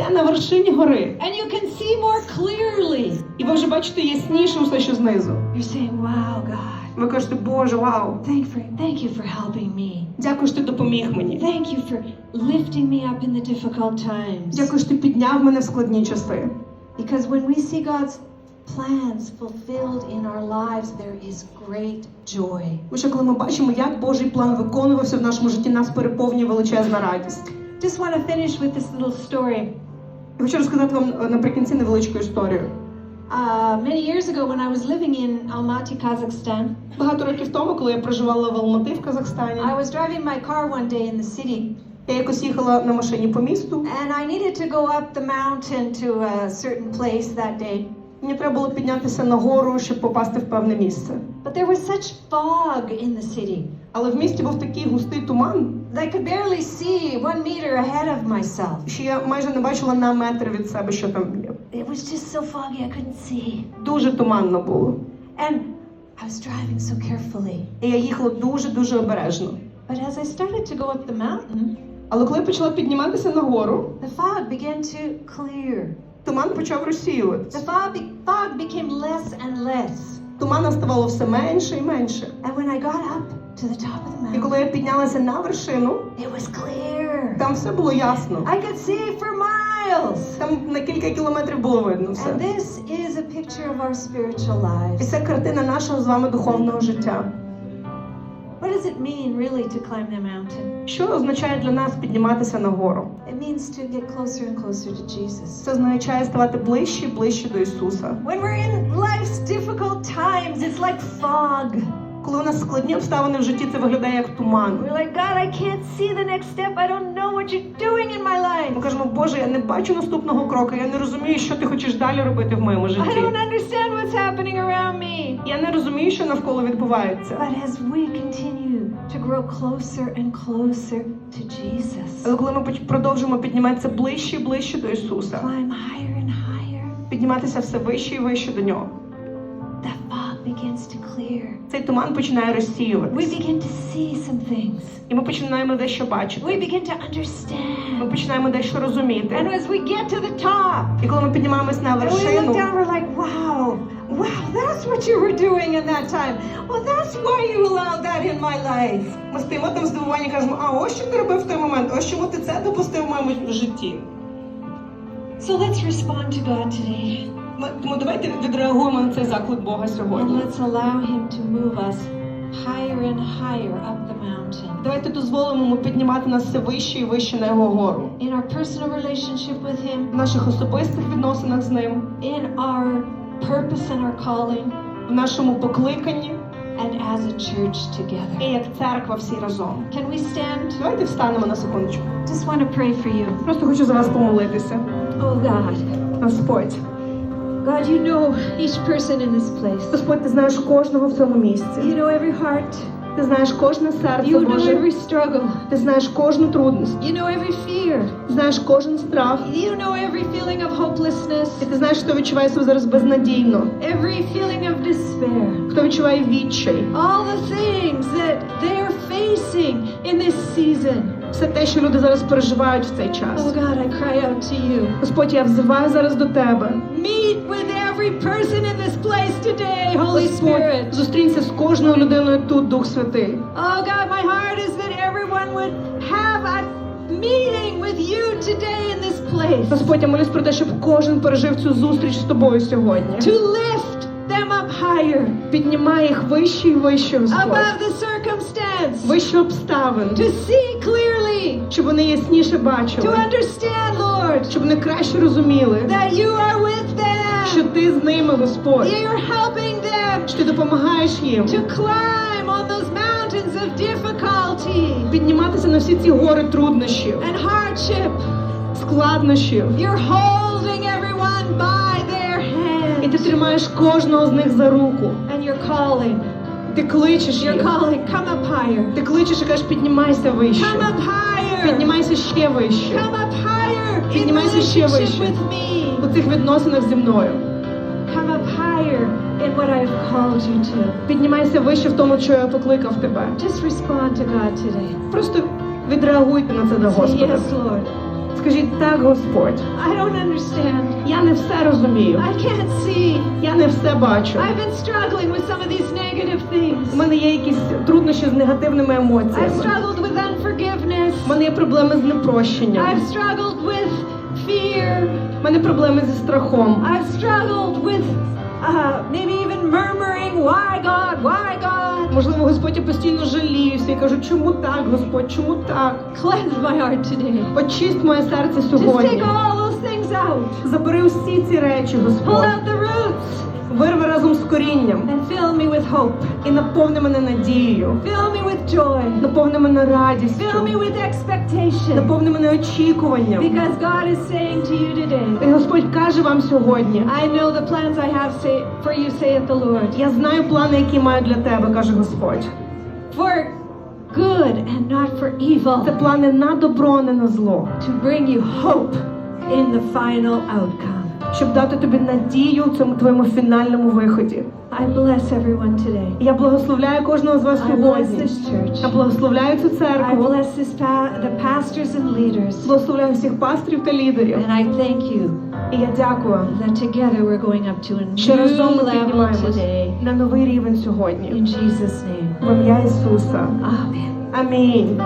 стоїте на вершині гори, and you can see more clearly. і ви вже бачите ясніше усе, що знизу. You're saying, Wow, God, Ви кажете, Боже, вау! thank, for, thank you for helping me. Дякую, що ти допоміг мені. Thank you for lifting me up in the difficult times. Дякую, що ти підняв мене в складні часи. Because when we see God's plans fulfilled in our lives, there is great joy. Що коли ми бачимо, як Божий план виконувався в нашому житті, нас переповнює величезна радість. Just want to finish with this little story. Хочу розказати вам е, наприкінці невеличку історію. Uh, many years ago, when I was living in Almaty, Kazakhstan, Багато років тому, коли я проживала в Алмати в Казахстані, I was driving my car one day in the city, я якось їхала на машині по місту. and I needed to go up the mountain to a certain place that day. Мені треба було піднятися на гору, щоб попасти в певне місце. But there was such fog in the city Але в місті був такий густий туман, I could barely see one meter ahead of myself. що я майже не бачила на метр від себе, що там є. It was just so foggy I couldn't see. Дуже туманно було. And I was driving so carefully. І я їхала дуже дуже обережно. But as I started to go up the mountain, Але коли я почала підніматися на гору, the fog began to clear. туман почав розсіюватися. The fog, fog became less and less. Тумана ставало все менше і менше. And when I got up to the top of the І коли я піднялася на вершину, it was clear. там все було ясно. I could see for miles. Там на кілька кілометрів було видно все. And this is a picture of our spiritual І це картина нашого з вами духовного життя. What does it mean really to climb the mountain? Що означає для нас підніматися на гору? It means to get closer and closer to Jesus. Це означає ставати ближче і ближче до Ісуса. When we're in life's difficult times, it's like fog. Коли у нас складні обставини в житті, це виглядає як туман. We're like, God, I can't see the next step. I don't know what you're doing in my Ми кажемо, Боже, я не бачу наступного кроку, я не розумію, що ти хочеш далі робити в моєму I don't understand what's happening around me. Я не розумію, що навколо відбувається. But as we continue to grow closer and closer to Jesus, Але коли ми продовжимо підніматися ближче і ближче до Ісуса, climb higher and higher, підніматися все вище і вище до нього, that fog begins to clear. цей туман починає We розсіюватися. begin to see some things. І ми починаємо дещо We бачити. begin to Ми understand. починаємо дещо And розуміти. as we get to the top, І коли ми піднімаємось на and we look вершину, down, we're like, wow, wow, that's what you were doing in that time. Well, that's why you allowed that in my life. ми стоїмо там здивовані і кажемо, а ось що ти робив в той момент, ось чому ти це допустив в моєму житті. So let's respond to God today. Тому давайте відреагуємо на цей заклик Бога And сьогодні. let's allow Him to move us higher and higher up the mountain. Давайте дозволимо йому піднімати нас все вище і вище на його гору. In our personal relationship with Him, В наших особистих відносинах з ним, in our purpose and our calling, в нашому покликанні and as a church і як церква всі разом. Can we stand? Давайте встанемо на секундочку. Just want to pray for you. Просто хочу за вас помолитися. Oh God. Господь, God, you know each person in this place. Господь, ти знаєш кожного в цьому місці. You know every heart. Ти знаєш кожне серце You know Боже. every struggle. Ти знаєш кожну трудність. You know every fear. Знаєш кожен страх. You know every feeling of hopelessness. І ти знаєш, хто відчуває себе зараз безнадійно, Every feeling of despair. хто відчуває відчай. All the things that they're facing in this season. Все те, що люди зараз переживають в цей Oh час. God, I cry out to you. Господь, я взиваю зараз до тебе. Meet with every person in this place today, Holy Господь, Spirit. зустрінься з кожною людиною тут, Дух Святий. Oh God, my heart is that everyone would have a meeting with you today in this place. Господь, я молюсь про те, щоб кожен пережив цю зустріч з тобою сьогодні. To lift them up higher Піднімай їх вище і вище, Господь. above the circumstance. Вище обставин, To see clearly. щоб вони ясніше бачили. To understand, Lord, щоб вони краще розуміли, that you are with them. що ти з ними, Господь, That You're helping them що ти допомагаєш їм to climb on those mountains of difficulty підніматися на всі ці гори труднощів, and hardship. складнощів. You're holding everyone by their І ти тримаєш кожного з них за руку. And you're calling. Ти кличеш You're calling. Come up higher. Ти кличеш і кажеш, піднімайся вище. Come up higher. Піднімайся ще вище. Come up higher Піднімайся ще вище. with me. У цих відносинах зі мною. Come up higher in what I've called you to. Піднімайся вище в тому, що я покликав тебе. Just respond to God today. Просто відреагуйте на це до Господа. yes, Lord. Скажіть так, Господь. I don't understand. Я не все розумію. I can't see. Я не все бачу. I've been struggling with some of these negative things. У мене є якісь труднощі з негативними емоціями. I've struggled with unforgiveness. У мене є проблеми з непрощенням. I've struggled with fear. У мене проблеми зі страхом. I've struggled with uh, maybe even murmuring, why God, why God? Можливо, Господь я постійно жаліюся і кажу, чому так, Господь, чому так? Cleanse my heart today. Очисть моє серце Just take all those things out. Забери усі ці речі, Pull out the roots Вирви разом з корінням and fill me with hope. і наповни мене надією. Fill me with joy. Наповни мене радістю. Fill me with expectation. Наповни мене очікуванням. Because God is saying to you today, І Господь каже вам сьогодні. I know the plans I have say, for you, saith the Lord. Я знаю плани, які маю для тебе, каже Господь. For good and not for evil. Це плани на добро, а не на зло, To bring you hope in the final outcome. Щоб дати тобі надію в цьому твоєму фінальному виході. I bless everyone today. Я благословляю кожного з вас I сьогодні. Я благословляю цю I церкву. bless this pa- the pastors and leaders. Благословляю всіх пасторів та лідерів. And I thank you І я дякую, that together we're going up to a що разом new ми піднімаємось today. на новий рівень сьогодні. In Jesus' name. В ім'я Ісуса. Amen. Амінь.